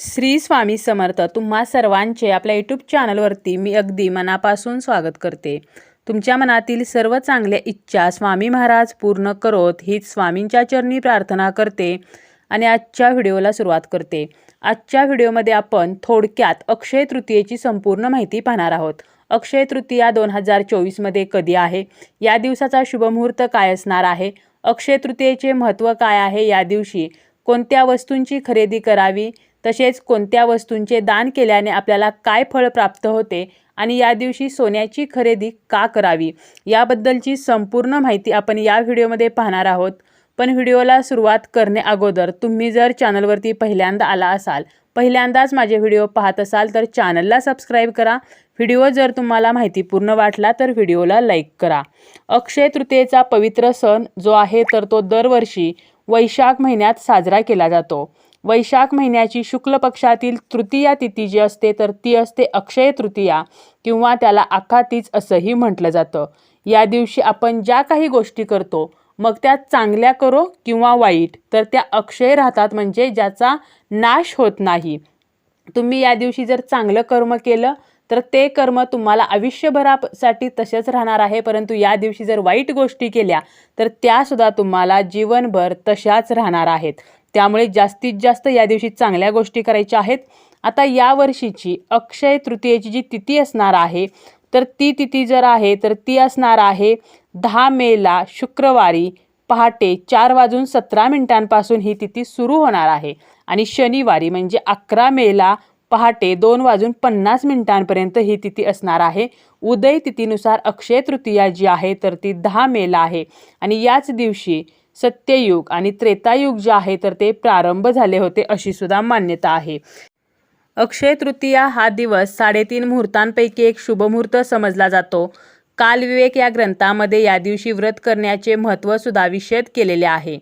श्री स्वामी समर्थ तुम्हा सर्वांचे आपल्या यूट्यूब चॅनलवरती मी अगदी मनापासून स्वागत करते. तुमच्या मनातील सर्व चांगल्या इच्छा स्वामी महाराज पूर्ण करोत हीच स्वामींच्या चरणी प्रार्थना करते आणि आजच्या व्हिडिओला सुरुवात करते. आजच्या व्हिडिओमध्ये आपण थोडक्यात अक्षय तृतीयेची संपूर्ण माहिती पाहणार आहोत. अक्षय तृतीया दोन हजार चोवीसमध्ये कधी आहे? या दिवसाचा शुभमुहूर्त काय असणार आहे? अक्षय तृतीयेचे महत्त्व काय आहे? या दिवशी कोणत्या वस्तूंची खरेदी करावी? तसेच कोणत्या वस्तूंचे दान केल्याने आपल्याला काय फळ प्राप्त होते आणि या दिवशी सोन्याची खरेदी का करावी? याबद्दलची संपूर्ण माहिती आपण या व्हिडिओमध्ये पाहणार आहोत. पण व्हिडिओला सुरुवात करणे अगोदर तुम्ही जर चॅनलवरती पहिल्यांदा आला असाल पहिल्यांदाच माझे व्हिडिओ पाहत असाल तर चॅनलला सबस्क्राईब करा. व्हिडिओ जर तुम्हाला माहितीपूर्ण वाटला तर व्हिडिओला लाईक करा. अक्षय तृतीयेचा पवित्र सण जो आहे तर तो दरवर्षी वैशाख महिन्यात साजरा केला जातो. वैशाख महिन्याची शुक्ल पक्षातील तृतीया तिथी जी असते तर ती असते अक्षय तृतीया किंवा त्याला आखातीच असंही म्हटलं जातं. या दिवशी आपण ज्या काही गोष्टी करतो मग त्या चांगल्या करो किंवा वाईट तर त्या अक्षय राहतात म्हणजे ज्याचा नाश होत नाही. तुम्ही या दिवशी जर चांगलं कर्म केलं तर ते कर्म तुम्हाला आयुष्यभरासाठी तसेच राहणार आहे परंतु या दिवशी जर वाईट गोष्टी केल्या तर त्यासुद्धा तुम्हाला जीवनभर तशाच राहणार आहेत. त्यामुळे जास्तीत जास्त या दिवशी चांगल्या गोष्टी करायच्या आहेत. आता या वर्षीची अक्षय तृतीयेची जी तिथी असणार आहे तर ती तिथी जर आहे तर ती असणार आहे दहा मेला शुक्रवारी पहाटे चार वाजून सतरा मिनिटांपासून ही तिथी सुरू होणार आहे. आणि शनिवारी म्हणजे अकरा मेला पहाटे दोन वाजून पन्नास मिनिटांपर्यंत ही तिथी असणार आहे. उदय तिथीनुसार अक्षय तृतीया जी आहे तर ती दहा मेला आहे. आणि याच दिवशी सत्ययुग आणि त्रेतायुग जे आहे तर ते प्रारंभ झाले होते अशी सुद्धा मान्यता आहे. अक्षय तृतीया हा दिवस साडेतीन मुहूर्तांपैकी एक शुभमुहूर्त समजला जातो. कालविवेक या ग्रंथामध्ये या दिवशी व्रत करण्याचे महत्त्व सुद्धा विषद केलेले आहे.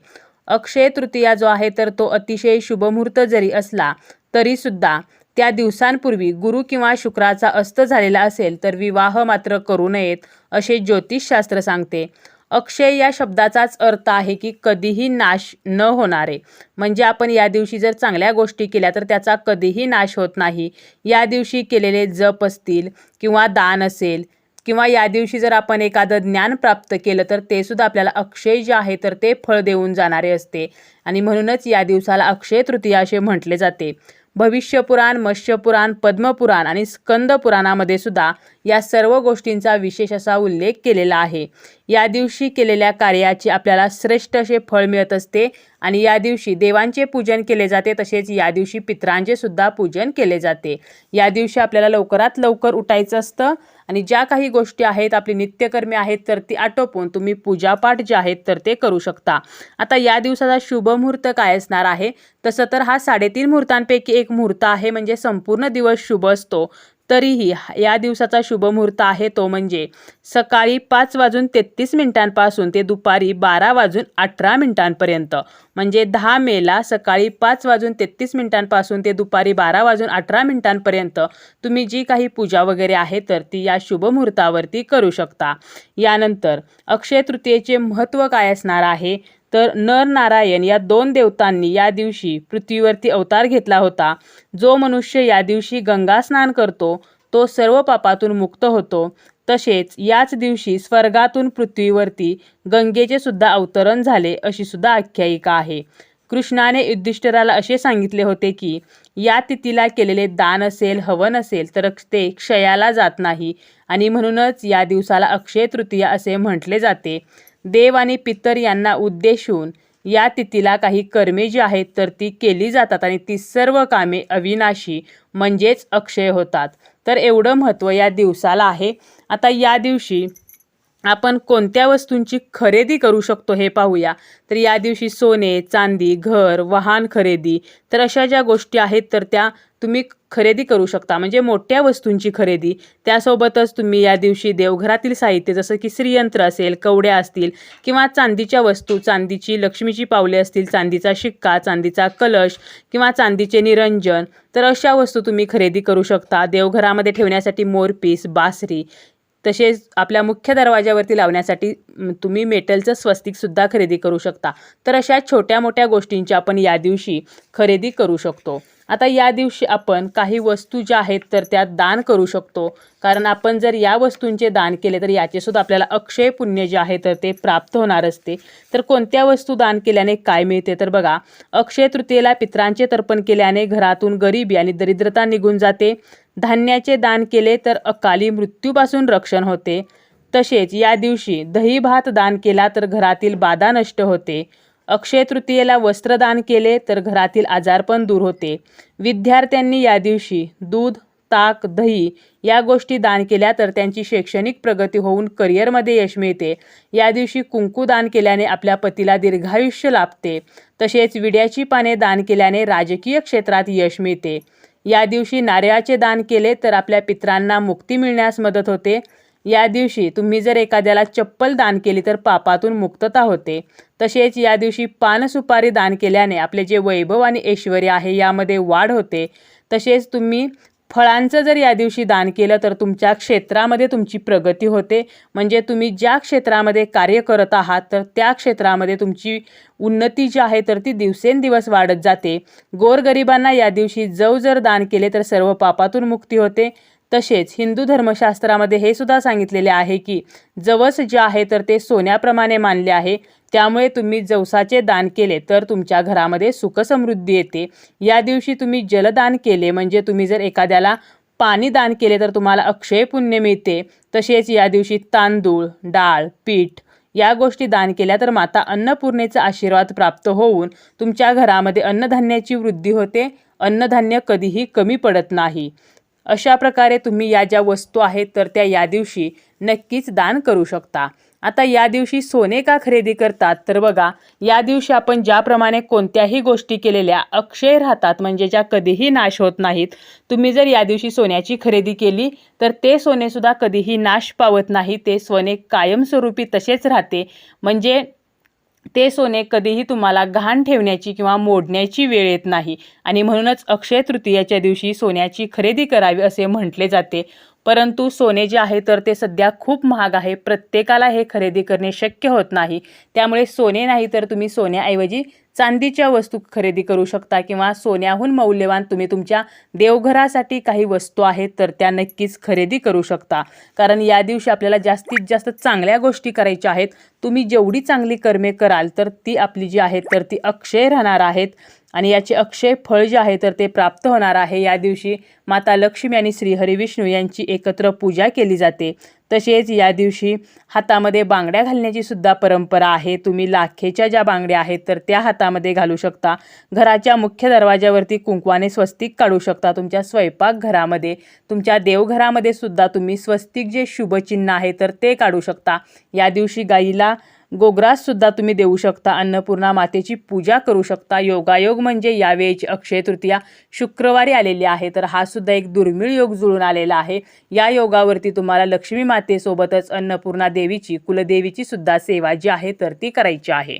अक्षय तृतीया जो आहे तर तो अतिशय शुभमुहूर्त जरी असला तरीसुद्धा त्या दिवसांपूर्वी गुरु किंवा शुक्राचा अस्त झालेला असेल तर विवाह मात्र करू नयेत असे ज्योतिषशास्त्र सांगते. अक्षय या शब्दाचाच अर्थ आहे की कधीही नाश न होणारे. म्हणजे आपण या दिवशी जर चांगल्या गोष्टी केल्या तर त्याचा कधीही नाश होत नाही. या दिवशी केलेले जप असतील किंवा दान असेल किंवा या दिवशी जर आपण एखादं ज्ञान प्राप्त केलं तर ते सुद्धा आपल्याला अक्षय जे आहे तर ते फळ देऊन जाणारे असते. आणि म्हणूनच या दिवसाला अक्षय तृतीया असे म्हटले जाते. भविष्यपुराण मत्स्यपुराण पद्मपुराण आणि स्कंद पुराणामध्ये सुद्धा या सर्व गोष्टींचा विशेष असा उल्लेख केलेला आहे. या दिवशी केलेल्या कार्याचे आपल्याला श्रेष्ठ असे फळ मिळत असते आणि या दिवशी देवांचे पूजन केले जाते तसेच या दिवशी पित्रांचे सुद्धा पूजन केले जाते. या दिवशी आपल्याला लवकरात लवकर उठायचं असतं. आणि ज्या काही गोष्टी आहेत आपली नित्यकर्मे आहेत तर ती आटोपून तुम्ही पूजापाठ जे आहेत तर ते करू शकता. आता या दिवसाचा शुभ मुहूर्त काय असणार आहे? तसं तर हा साडेतीन मुहूर्तांपैकी एक मुहूर्त आहे म्हणजे संपूर्ण दिवस शुभ असतो. तरीही या दिवसाचा शुभ मुहूर्त आहे तो म्हणजे सकाळी पाच वाजून तेहतीस मिनिटांपासून ते दुपारी बारा वाजून अठरा मिनिटांपर्यंत. म्हणजे दहा मेला सकाळी पाच वाजून तेहतीस मिनिटांपासून ते दुपारी बारा वाजून अठरा मिनिटांपर्यंत तुम्ही जी काही पूजा वगैरे आहे तर ती या शुभ मुहूर्तावरती करू शकता. यानंतर अक्षय तृतीयेचे महत्त्व काय असणार आहे? तर नर नारायण या दोन देवतांनी या दिवशी पृथ्वीवरती अवतार घेतला होता. जो मनुष्य या दिवशी गंगा स्नान करतो तो सर्व पापातून मुक्त होतो. तसेच याच दिवशी स्वर्गातून पृथ्वीवरती गंगेचे सुद्धा अवतरण झाले अशी सुद्धा आख्यायिका आहे. कृष्णाने युधिष्ठिराला असे सांगितले होते की या तिथीला केलेले दान असेल हवन असेल तर ते क्षयाला जात नाही. आणि म्हणूनच या दिवसाला अक्षय तृतीया असे म्हटले जाते. देव आणि पितर यांना उद्देशून या तिथीला काही कर्मे जी आहेत तर ती केली जातात आणि ती सर्व कामे अविनाशी म्हणजेच अक्षय होतात. तर एवढं महत्त्व या दिवसाला आहे. आता या दिवशी आपण कोणत्या वस्तूंची खरेदी करू शकतो हे पाहूया. तर या दिवशी सोने चांदी घर वाहन खरेदी तर अशा ज्या गोष्टी आहेत तर त्या तुम्ही खरेदी करू शकता. म्हणजे मोठ्या वस्तूंची खरेदी. त्यासोबतच तुम्ही या दिवशी देवघरातील साहित्य जसं की श्रीयंत्र असेल कवड्या असतील किंवा चांदीच्या वस्तू चांदीची लक्ष्मीची पावले असतील चांदीचा शिक्का चांदीचा कलश किंवा चांदीचे निरंजन तर अशा वस्तू तुम्ही खरेदी करू शकता. देवघरामध्ये ठेवण्यासाठी मोरपीस बासरी तसेच आपल्या मुख्य दरवाज्यावरती लावण्यासाठी तुम्ही मेटलचं स्वस्तिकसुद्धा खरेदी करू शकता. तर अशा छोट्या मोठ्या गोष्टींची आपण या दिवशी खरेदी करू शकतो. आता या दिवशी आपण काही वस्तू ज्या आहेत तर त्या दान करू शकतो. कारण आपण जर या वस्तूंचे दान केले तर याचेसुद्धा आपल्याला अक्षय पुण्य जे आहे तर ते प्राप्त होणार असते. तर कोणत्या वस्तू दान केल्याने काय मिळते? तर बघा अक्षय तृतीयेला पित्रांचे तर्पण केल्याने घरातून गरिबी आणि दरिद्रता निघून जाते. धान्याचे दान केले तर अकाली मृत्यूपासून रक्षण होते. तसेच या दिवशी दही भात दान केला तर घरातील बाधा नष्ट होते. अक्षय तृतीयेला वस्त्रदान केले तर घरातील आजारपण दूर होते. विद्यार्थ्यांनी या दिवशी दूध ताक दही या गोष्टी दान केल्या तर त्यांची शैक्षणिक प्रगती होऊन करिअरमध्ये यश मिळते. या दिवशी कुंकू दान केल्याने आपल्या पतीला दीर्घायुष्य लाभते. तसेच विड्याची पाने दान केल्याने राजकीय क्षेत्रात यश मिळते. या दिवशी नारळाचे दान केले तर आपल्या पित्रांना मुक्ती मिळण्यास मदत होते. या दिवशी तुम्ही जर एखाद्याला चप्पल दान केली तर पापातून मुक्तता होते. तसेच या दिवशी पानसुपारी दान केल्याने आपले जे वैभव आणि ऐश्वर आहे यामध्ये वाढ होते. तसेच तुम्ही फळांचं जर या दिवशी दान केलं तर तुमच्या क्षेत्रामध्ये तुमची प्रगती होते. म्हणजे तुम्ही ज्या क्षेत्रामध्ये कार्य करत आहात तर त्या क्षेत्रामध्ये तुमची उन्नती जी आहे तर ती दिवसेंदिवस वाढत जाते. गोरगरिबांना या दिवशी जव जर दान केले तर सर्व पापातून मुक्ती होते. तसेच हिंदू धर्मशास्त्रामध्ये हे सुद्धा सांगितलेले आहे की जवस जे आहे तर ते सोन्याप्रमाणे मानले आहे. त्यामुळे तुम्ही जवसाचे दान केले तर तुमच्या घरामध्ये सुखसमृद्धी येते. या दिवशी तुम्ही जलदान केले म्हणजे तुम्ही जर एखाद्याला पाणी दान केले तर तुम्हाला अक्षय पुण्य मिळते. तसेच या दिवशी तांदूळ डाळ पीठ या गोष्टी दान केल्या तर माता अन्नपूर्णेचा आशीर्वाद प्राप्त होऊन तुमच्या घरामध्ये अन्नधान्याची वृद्धी होते. अन्नधान्य कधीही कमी पडत नाही. अशा प्रकारे तुम्ही या ज्या वस्तू आहेत तर त्या या दिवशी नक्कीच दान करू शकता. आता या दिवशी सोने का खरेदी करतात तर बघा या दिवशी आपण ज्याप्रमाणे कोणत्याही गोष्टी केलेल्या अक्षय राहतात म्हणजे ज्या कधीही नाश होत नाहीत तुम्ही जर या दिवशी सोन्याची खरेदी केली तर ते सोनेसुद्धा कधीही नाश पावत नाही ते सोने कायमस्वरूपी तसेच राहते. म्हणजे ते सोने कधीही तुम्हाला घाण ठेवण्याची किंवा मोडण्याची वेळ येत नाही. आणि म्हणूनच अक्षय तृतीयाच्या दिवशी सोन्याची खरेदी करावी असे म्हटले जाते. परंतु सोने जे आहे तर ते सध्या खूप महाग आहे. प्रत्येकाला हे खरेदी करणे शक्य होत नाही. त्यामुळे सोने नाही तर तुम्ही सोन्याऐवजी चांदीच्या वस्तू खरेदी करू शकता किंवा सोन्याहून मौल्यवान तुम्ही तुमच्या देवघरासाठी काही वस्तू आहेत तर त्या नक्कीच खरेदी करू शकता. कारण या दिवशी आपल्याला जास्तीत जास्त चांगल्या गोष्टी करायच्या आहेत. तुम्ही जेवढी चांगली कर्मे कराल तर ती आपली जी आहेत तर ती अक्षय राहणार आहेत. आणि याचे अक्षय फळ जे आहे तर ते प्राप्त होणार आहे. या दिवशी माता लक्ष्मी आणि श्रीहरी विष्णू यांची एकत्र पूजा केली जाते. तसेच या दिवशी हातामध्ये बांगड्या घालण्याची सुद्धा परंपरा आहे. तुम्ही लाखेच्या ज्या बांगड्या आहेत तर त्या हातामध्ये घालू शकता. घराच्या मुख्य दरवाज्यावरती कुंकवाने स्वस्तिक काढू शकता. तुमच्या स्वयंपाकघरामध्ये तुमच्या देवघरामध्ये सुद्धा तुम्ही स्वस्तिक जे शुभचिन्ह आहे तर ते काढू शकता. या दिवशी गाईला गोग्रास सुद्धा तुम्ही देऊ शकता. अन्नपूर्णा मातेची पूजा करू शकता. योगायोग म्हणजे यावेळीची अक्षय तृतीया शुक्रवारी आलेली आहे. तर हा सुद्धा एक दुर्मिळ योग जुळून आलेला आहे. या योगावरती तुम्हाला लक्ष्मी मातेसोबतच अन्नपूर्णा देवीची कुलदेवीची सुद्धा सेवा जी आहे तर ती करायची आहे.